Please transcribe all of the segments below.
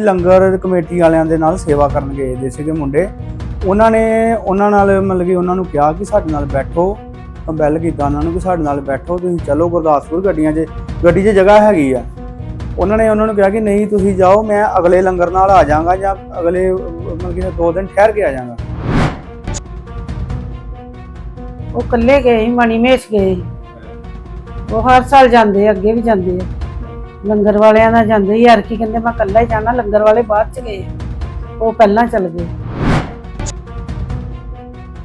ਲੰਗਰ committee ਵਾਲਿਆਂ ਦੇ ਨਾਲ ਸੇਵਾ ਕਰਨ ਗਏ ਦੇ ਸੀਗੇ ਮੁੰਡੇ। ਉਹਨਾਂ ਨੇ ਉਹਨਾਂ ਨਾਲ ਮਤਲਬ ਕਿ ਉਹਨਾਂ ਨੂੰ ਕਿਹਾ ਕਿ ਸਾਡੇ ਨਾਲ ਬੈਠੋ ਬੈਲ ਕੀਤਾ ਉਹਨਾਂ ਨੂੰ ਕਿ ਸਾਡੇ ਨਾਲ ਬੈਠੋ, ਤੁਸੀਂ ਚਲੋ ਗੁਰਦਾਸਪੁਰ ਗੱਡੀਆਂ 'ਚ, ਗੱਡੀ 'ਚ ਜਗ੍ਹਾ ਹੈਗੀ ਆ। ਉਹਨਾਂ ਨੇ ਉਹਨਾਂ ਨੂੰ ਕਿਹਾ ਕਿ ਨਹੀਂ ਤੁਸੀਂ ਜਾਓ, ਮੈਂ ਅਗਲੇ ਲੰਗਰ ਨਾਲ ਆ ਜਾਵਾਂਗਾ ਜਾਂ ਅਗਲੇ, ਮਤਲਬ ਕਿ ਦੋ ਦਿਨ ਠਹਿਰ ਕੇ ਆ ਜਾਵਾਂਗਾ। ਉਹ ਇਕੱਲੇ ਗਏ ਸੀ ਮਣੀਮੇਸ਼ ਗਏ। ਉਹ ਹਰ ਸਾਲ ਜਾਂਦੇ ਅੱਗੇ ਵੀ ਜਾਂਦੇ ਆ। ਲੰਗਰ ਵਾਲਿਆਂ ਨਾਲ ਜਾਂਦੇ ਯਾਰ ਕੀ ਕਹਿੰਦੇ, ਮੈਂ ਇਕੱਲਾ ਹੀ ਜਾਣਾ, ਲੰਗਰ ਵਾਲੇ ਬਾਅਦ ਚ ਗਏ। ਉਹ ਪਹਿਲਾਂ ਚੱਲ ਗਏ।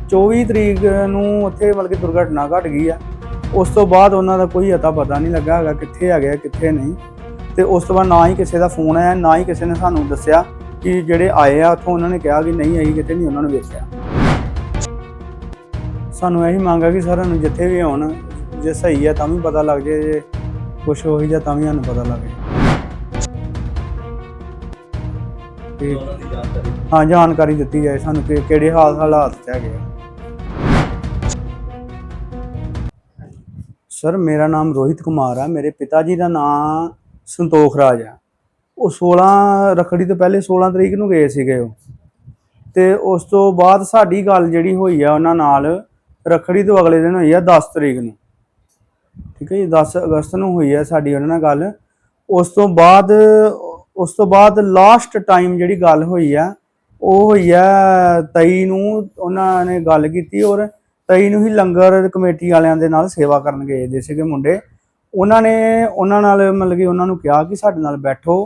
24 ਤਰੀਕ ਨੂੰ ਉੱਥੇ ਮਤਲਬ ਕਿ ਦੁਰਘਟਨਾ ਘਟ ਗਈ ਆ। ਉਸ ਤੋਂ ਬਾਅਦ ਉਹਨਾਂ ਦਾ ਕੋਈ ਅਤਾ ਪਤਾ ਨਹੀਂ ਲੱਗਾ ਹੈਗਾ ਕਿੱਥੇ ਹੈਗੇ ਆ, ਕਿੱਥੇ ਨਹੀਂ। ਤੇ ਉਸ ਤੋਂ ਬਾਅਦ ਨਾ ਹੀ ਕਿਸੇ ਦਾ ਫੋਨ ਆਇਆ, ਨਾ ਹੀ ਕਿਸੇ ਨੇ ਸਾਨੂੰ ਦੱਸਿਆ ਕਿ ਜਿਹੜੇ ਆਏ ਆ, ਉੱਥੋਂ ਉਹਨਾਂ ਨੇ ਕਿਹਾ ਕਿ ਨਹੀਂ, ਅਸੀਂ ਕਿਤੇ ਨਹੀਂ ਉਹਨਾਂ ਨੂੰ ਵੇਖਿਆ। ਸਾਨੂੰ ਇਹੀ ਮੰਗ ਆ ਕਿ ਸਾਰਿਆਂ ਨੂੰ ਜਿੱਥੇ ਵੀ ਆਉਣ, ਜੇ ਸਹੀ ਹੈ ਤਾਂ ਵੀ ਪਤਾ ਲੱਗ ਜੇ ਜੇ ਕੁਛ ਹੋਈ ਜਾਂ ਤਾਂ ਵੀ ਸਾਨੂੰ ਪਤਾ ਲੱਗ ਤੇ ਹਾਂ, ਜਾਣਕਾਰੀ ਦਿੱਤੀ ਜਾਏ ਸਾਨੂੰ ਕਿ ਕਿਹੜੇ ਹਾਲ ਹਾਲਾਤ ਚ ਹੈਗੇ ਆ। ਸਰ, ਮੇਰਾ ਨਾਮ ਰੋਹਿਤ ਕੁਮਾਰ ਆ। ਮੇਰੇ ਪਿਤਾ ਜੀ ਦਾ ਨਾਮ ਸੰਤੋਖ ਰਾਜ ਆ। ਉਹ 16 ਰਖੜੀ ਤੋਂ ਪਹਿਲੇ 16 ਤਰੀਕ ਨੂੰ ਗਏ ਸੀਗੇ ਉਹ। ਤੇ ਉਸ ਤੋਂ ਬਾਅਦ ਸਾਡੀ ਗੱਲ ਜਿਹੜੀ ਹੋਈ ਆ, ਉਹਨਾਂ ਨਾਲ ਰਖੜੀ ਤੋਂ ਅਗਲੇ ਦਿਨ ਹੋਈ ਆ 10 ਤਰੀਕ ਨੂੰ। ਠੀਕ ਹੈ ਜੀ 10 ਅਗਸਤ ਨੂੰ ਹੋਈ ਹੈ ਸਾਡੀ ਉਹਨਾਂ ਨਾਲ ਗੱਲ। ਉਸ ਤੋਂ ਬਾਅਦ, ਉਸ ਤੋਂ ਬਾਅਦ ਲਾਸਟ ਟਾਈਮ ਜਿਹੜੀ ਗੱਲ ਹੋਈ ਆ, ਉਹ ਹੋਈ ਆ 23 ਨੂੰ ਉਹਨਾਂ ਨੇ ਗੱਲ ਕੀਤੀ ਔਰ 23 ਨੂੰ ਹੀ ਲੰਗਰ ਕਮੇਟੀ ਵਾਲਿਆਂ ਦੇ ਨਾਲ ਸੇਵਾ ਕਰਨ ਗਏ ਦੇ ਸੀਗੇ ਮੁੰਡੇ। ਉਹਨਾਂ ਨੇ ਉਹਨਾਂ ਨਾਲ ਮਤਲਬ ਕਿ ਉਹਨਾਂ ਨੂੰ ਕਿਹਾ ਕਿ ਸਾਡੇ ਨਾਲ ਬੈਠੋ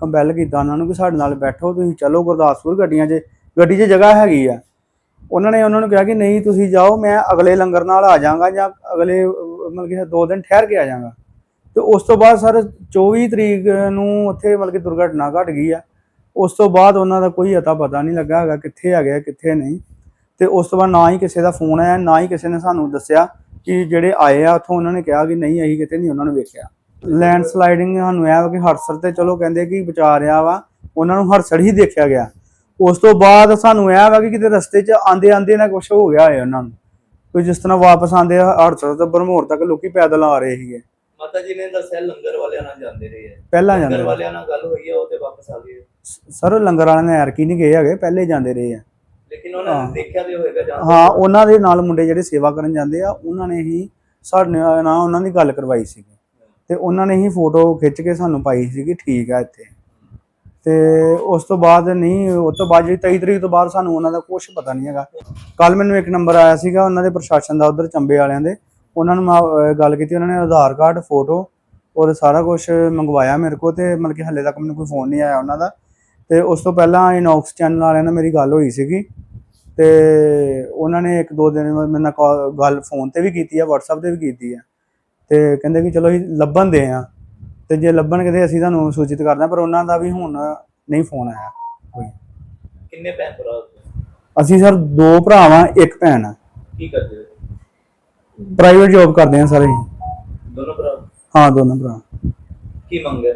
ਕੰਪੈਲ ਕੀਤਾ ਉਹਨਾਂ ਨੂੰ ਕਿ ਸਾਡੇ ਨਾਲ ਬੈਠੋ, ਤੁਸੀਂ ਚਲੋ ਗੁਰਦਾਸਪੁਰ ਗੱਡੀਆਂ 'ਚ, ਗੱਡੀ 'ਚ ਜਗ੍ਹਾ ਹੈਗੀ ਆ। ਉਹਨਾਂ ਨੇ ਉਹਨਾਂ ਨੂੰ ਕਿਹਾ ਕਿ ਨਹੀਂ, ਤੁਸੀਂ ਜਾਓ, ਮੈਂ ਅਗਲੇ ਲੰਗਰ ਨਾਲ ਆ ਜਾਵਾਂਗਾ ਜਾਂ ਅਗਲੇ, ਮਤਲਬ ਕਿ ਦੋ ਦਿਨ ਠਹਿਰ ਕੇ ਆ ਜਾਵਾਂਗਾ। ਤੇ ਉਸ ਤੋਂ ਬਾਅਦ ਸਰ 24 ਤਰੀਕ ਨੂੰ ਉੱਥੇ ਮਤਲਬ ਕਿ ਦੁਰਘਟਨਾ ਘਟ ਗਈ ਆ। ਉਸ ਤੋਂ ਬਾਅਦ ਉਹਨਾਂ ਦਾ ਕੋਈ ਅਤਾ ਪਤਾ ਨਹੀਂ ਲੱਗਾ ਹੈਗਾ ਕਿੱਥੇ ਹੈਗੇ ਆ ਕਿੱਥੇ ਨਹੀਂ। ਤੇ ਉਸ ਤੋਂ ਬਾਅਦ ਨਾ ਹੀ ਕਿਸੇ ਦਾ ਫੋਨ ਆਇਆ, ਨਾ ਹੀ ਕਿਸੇ ਨੇ ਸਾਨੂੰ ਦੱਸਿਆ ਕਿ ਜਿਹੜੇ ਆਏ ਆ, ਉੱਥੋਂ ਉਹਨਾਂ ਨੇ ਕਿਹਾ ਕਿ ਨਹੀਂ, ਅਸੀਂ ਕਿਤੇ ਨਹੀਂ ਉਹਨਾਂ ਨੂੰ ਵੇਖਿਆ। ਲੈਂਡ ਸਲਾਈਡਿੰਗ ਸਾਨੂੰ ਇਹ ਕਿ ਹਰਸਰ ਤੇ ਚਲੋ ਕਹਿੰਦੇ ਕਿ ਬਚਾ ਰਿਹਾ ਵਾ, ਉਹਨਾਂ ਨੂੰ ਹਰਸਰ ਹੀ ਦੇਖਿਆ ਗਿਆ। ਉਸ ਤੋਂ ਬਾਅਦ ਸਾਨੂੰ ਇਹ ਵਾ ਕਿ ਕਿਤੇ ਰਸਤੇ 'ਚ ਆਂਦੇ ਆਂਦੇ ਨਾ ਕੁਝ ਹੋ ਗਿਆ ਹੋਏ ਉਹਨਾਂ ਨੂੰ। ਕੋਈ ਜਿਸ ਤਰ੍ਹਾਂ ਵਾਪਸ ਆਂਦੇ ਹਰਸਰ ਤੋਂ ਬਰਮੋਰ ਤੱਕ ਲੋਕੀ ਪੈਦਲ ਆ ਰਹੇ ਸੀਗੇ। ਮਾਤਾ ਜੀ ਨੇ ਦੱਸਿਆ ਲੰਗਰ ਵਾਲਿਆਂ ਨਾਲ ਜਾਂਦੇ ਰਹੇ ਪਹਿਲਾਂ ਲੰਗਰ ਜਾਂਦੇ ਵਾਲਿਆਂ ਨਾਲ ਗੱਲ ਹੋਈ ਹੈ ਉਹ ਤੇ ਵਾਪਸ ਆ ਗਏ ਸਰ ਲੰਗਰ ਵਾਲਿਆਂ ਨੇ ਐਰਕੀ ਨਹੀਂ ਗਏ ਹੈਗੇ ਪਹਿਲੇ ਜਾਂਦੇ ਰਹੇ ਆ। ਲੇਕਿਨ ਉਹਨਾਂ। ਨੇ ਦੇਖਿਆ ਤੇ ਹੋਏਗਾ ਜਾਂ ਹਾਂ ਉਹਨਾਂ ਦੇ ਨਾਲ ਮੁੰਡੇ ਜਿਹੜੇ ਸੇਵਾ ਕਰਨ ਜਾਂਦੇ ਆ ਉਹਨਾਂ ਨੇ ਹੀ ਸਾਡੇ ਨਾਲ ਉਹਨਾਂ ਦੀ ਗੱਲ ਕਰਵਾਈ ਸੀਗੀ। ਤੇ ਉਹਨਾਂ ਨੇ ਹੀ ਫੋਟੋ ਖਿੱਚ ਕੇ ਸਾਨੂੰ ਪਾਈ ਸੀਗੀ ਠੀਕ ਆ ਇੱਥੇ। ਤੇ ਉਸ ਤੋਂ ਬਾਅਦ ਨਹੀਂ, ਉਸ ਤੋਂ ਬਾਅਦ ਜਿਹੜੀ 23 ਤਰੀਕ ਤੋਂ ਬਾਅਦ ਸਾਨੂੰ ਉਹਨਾਂ ਦਾ ਕੁਝ ਪਤਾ ਨਹੀਂ ਹੈਗਾ। ਕੱਲ ਮੈਨੂੰ ਇੱਕ ਨੰਬਰ ਆਇਆ ਸੀਗਾ ਉਹਨਾਂ ਦੇ ਪ੍ਰਸ਼ਾਸਨ ਦਾ, ਉਧਰ ਚੰਬੇ ਵਾਲਿਆਂ ਦੇ। ਉਹਨਾਂ ਨੂੰ ਮੈਂ ਗੱਲ ਕੀਤੀ, ਉਹਨਾਂ ਨੇ ਆਧਾਰ ਕਾਰਡ, ਫੋਟੋ ਔਰ ਸਾਰਾ ਕੁਝ ਮੰਗਵਾਇਆ ਮੇਰੇ ਕੋਲ ਤੇ ਮਤਲਬ ਕਿ ਹੱਲੇ ਤੱਕ ਮੈਨੂੰ ਕੋਈ ਫੋਨ ਨਹੀਂ ਆਇਆ ਉਹਨਾਂ ਦਾ। ਤੇ ਉਸ ਤੋਂ ਪਹਿਲਾਂ ਇਨੌਕਸ ਚੈਨਲ ਵਾਲਿਆਂ ਨਾਲ ਮੇਰੀ ਗੱਲ ਹੋਈ ਸੀਗੀ। ਤੇ ਉਹਨਾਂ ਨੇ ਇੱਕ ਦੋ ਦਿਨ ਮੇਰੇ ਨਾਲ call- ਗੱਲ ਫੋਨ ਤੇ ਵੀ ਕੀਤੀ ਆ, WhatsApp ਤੇ ਵੀ ਕੀਤੀ ਆ। ਤੇ ਕਹਿੰਦੇ ਕਿ ਚਲੋ ਅਸੀਂ ਲੱਭਣ ਦੇ ਆ। ਤੇ ਜੇ ਲੱਭਣਗੇ ਤੇ ਅਸੀਂ ਤੁਹਾਨੂੰ ਸੂਚਿਤ ਕਰਦਾ ਪਰ ਉਹਨਾਂ ਦਾ ਵੀ ਹੁਣ ਨਹੀਂ ਫੋਨ ਆਇਆ ਕੋਈ। ਕਿੰਨੇ ਭੈਣ ਭਰਾ? ਅਸੀਂ ਸਰ ਦੋ ਭਰਾ ਵਾਂ ਇੱਕ ਭੈਣ ਆ। ਕੀ ਕਰਦੇ ਹੋ? ਪ੍ਰਾਈਵੇਟ ਜੌਬ ਕਰਦੇ ਆ ਸਾਰੇ ਦੋਨੋਂ ਭਰਾ? ਹਾਂ ਦੋਨੋਂ ਭਰਾ। ਕੀ ਮੰਗਦੇ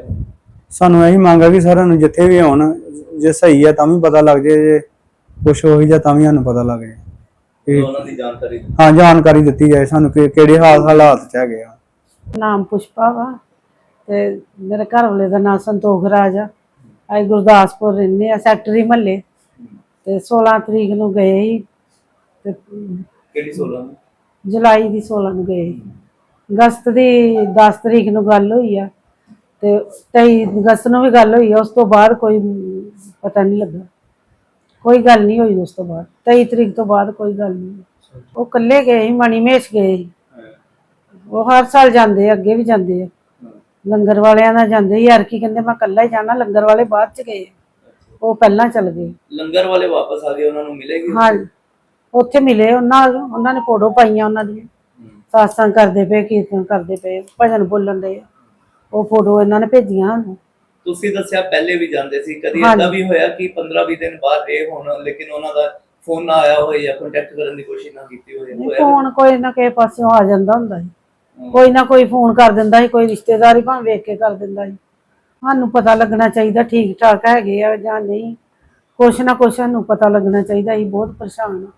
ਸਾਨੂੰ ਇਹੀ ਮੰਗ ਆ ਕਿ ਸਾਰਿਆਂ ਨੂੰ ਜਿੱਥੇ ਵੀ ਆਉਣ ਜੇ ਸਹੀ ਆ ਤਾਂ ਵੀ ਪਤਾ ਲੱਗ ਜੇ ਜੇ ਕੁਛ ਹੋਈ ਜਾਂ ਤਾਂ ਵੀ ਸਾਨੂੰ ਪਤਾ ਲੱਗ ਜੇ ਕਿ ਉਹਨਾਂ ਦੀ ਜਾਣਕਾਰੀ ਦਿਓ। ਹਾਂ ਜਾਣਕਾਰੀ ਦਿੱਤੀ ਜਾਏ ਸਾਨੂੰ ਕਿ ਕਿਹੜੇ ਹਾਲ ਹਾਲਾਤ ਚ ਹੈਗੇ ਆ। ਨਾਮ ਪੁਸ਼ਪਾ ਵਾ। ਤੇ ਮੇਰੇ ਘਰ ਵਾਲੇ ਦਾ ਨਾਮ ਸੰਤੋਖ ਰਾਜ ਆ। ਅਸੀਂ ਗੁਰਦਾਸਪੁਰ ਰਹਿੰਦੇ ਆ ਸੈਕਟਰੀ ਮਹੱਲੇ। ਤੇ 16 ਤਰੀਕ ਨੂੰ ਗਏ ਸੀ ਤੇ ਕਿਹੜੀ 16 ਨੂੰ? ਜੁਲਾਈ ਦੀ 16 ਨੂੰ ਗਏ ਸੀ। ਅਗਸਤ ਦੀ 10 ਤਰੀਕ ਨੂੰ ਗੱਲ ਹੋਈ ਆ ਤੇ 23 ਅਗਸਤ ਨੂੰ ਵੀ ਗੱਲ ਹੋਈ ਆ ਉਸ ਤੋਂ ਬਾਅਦ ਕੋਈ ਪਤਾ ਨਹੀਂ ਲੱਗਾ। ਕੋਈ ਗੱਲ ਨਹੀਂ ਹੋਈ ਉਸ ਤੋਂ ਬਾਅਦ। 23 ਤਰੀਕ ਤੋਂ ਬਾਅਦ ਕੋਈ ਗੱਲ ਨਹੀਂ ਉਹ ਇਕੱਲੇ ਗਏ ਸੀ ਮਣੀਮੇਸ਼ ਗਏ ਸੀ। ਉਹ ਹਰ ਸਾਲ ਜਾਂਦੇ ਆ, ਅੱਗੇ ਵੀ ਜਾਂਦੇ ਆ। ਲੰਗਰ ਵਾਲਿਆਂ ਨਾਲ ਜਾਂਦੇ ਯਾਰ ਕੀ ਕਹਿੰਦੇ ਮੈਂ ਇਕੱਲਾ ਹੀ ਜਾਣਾ ਲੰਗਰ ਵਾਲੇ ਬਾਅਦ ਚ ਗਏ। ਉਹ ਪਹਿਲਾਂ ਚੱਲ ਗਏ। ਲੰਗਰ ਵਾਲੇ ਵਾਪਸ ਆ ਗਏ ਉਹਨਾਂ ਨੂੰ ਮਿਲੇਗੀ ਹਾਂ ਉੱਥੇ ਮਿਲੇ ਉਹਨਾਂ ਉਹਨਾਂ ਨੇ ਫੋਟੋ ਪਾਈਆਂ ਉਹਨਾਂ ਦੀਆਂ। ਸਾਸਾਂ ਕਰਦੇ ਪਏ ਕੀਰਤਨ ਕਰਦੇ ਪਏ ਭਜਨ ਬੋਲਣ ਦੇ ਉਹ ਫੋਟੋ ਇਹਨਾਂ ਨੇ ਭੇਜੀਆਂ ਸਾਨੂੰ। ਤੁਸੀਂ ਦੱਸਿਆ ਪਹਿਲੇ ਵੀ ਜਾਂਦੇ ਸੀ ਕਦੀ। ਏਦਾਂ ਵੀ ਹੋਇਆ ਕਿ 15-20 ਦਿਨ ਬਾਅਦ ਰਹੇ ਹੋਣ ਲੇਕਿਨ ਉਹਨਾਂ ਦਾ ਫੋਨ ਨਾ ਆਇਆ ਹੋਵੇ ਜਾਂ ਕੰਟੈਕਟ ਕਰਨ ਦੀ ਕੋਸ਼ਿਸ਼ ਨਾ ਕੀਤੀ ਹੋਵੇ ਫੋਨ ਕੋਈ ਨਾ ਕਿਸੇ ਪਾਸਿਓਂ ਆ ਜਾਂਦਾ ਹੁੰਦਾ ਸੀ। ਕੋਈ ਨਾ ਕੋਈ ਫੋਨ ਕਰ ਦਿੰਦਾ ਸੀ, ਕੋਈ ਰਿਸ਼ਤੇਦਾਰ ਹੀ ਭਾਵੇਂ ਵੇਖ ਕੇ ਕਰ ਦਿੰਦਾ ਸੀ। ਸਾਨੂੰ ਪਤਾ ਲੱਗਣਾ ਚਾਹੀਦਾ ਠੀਕ ਠਾਕ ਹੈਗੇ ਆ ਜਾਂ ਨਹੀਂ। ਕੁਛ ਨਾ ਕੁਛ ਸਾਨੂੰ ਪਤਾ ਲੱਗਣਾ ਚਾਹੀਦਾ ਅਸੀਂ ਬਹੁਤ ਪਰੇਸ਼ਾਨ ਆ।